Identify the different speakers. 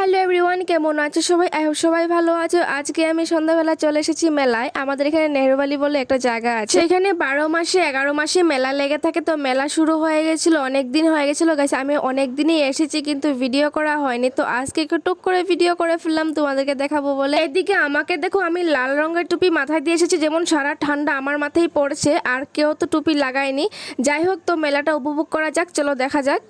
Speaker 1: Hello everyone, কেমন আছে সবাই? সবাই ভালো আছো। আজকে আমি সন্ধ্যাবেলা চলে এসেছি মেলায়। আমাদের এখানে নেহরুবালি বলে একটা জায়গা আছে। এখানে বারো মাসে, এগারো মাসে মেলা লেগে থাকে। তো মেলা শুরু হয়ে গেছিল, অনেক দিন হয়ে গেছিল। গাছ আমি অনেক দিনই এসেছি, কিন্তু ভিডিও করা হয়নি। তো আজকে একটু টুক করে ভিডিও করে ফেললাম, তোমাদেরকে দেখাবো বলে। এদিকে আমাকে দেখো, আমি লাল রঙের টুপি মাথায় দিয়ে এসেছি। যেমন সারা ঠান্ডা আমার মাথায় পড়ছে, আর কেউ তো টুপি লাগায়নি। যাই হোক, তো মেলাটা উপভোগ করা যাক, চলো দেখা যাক।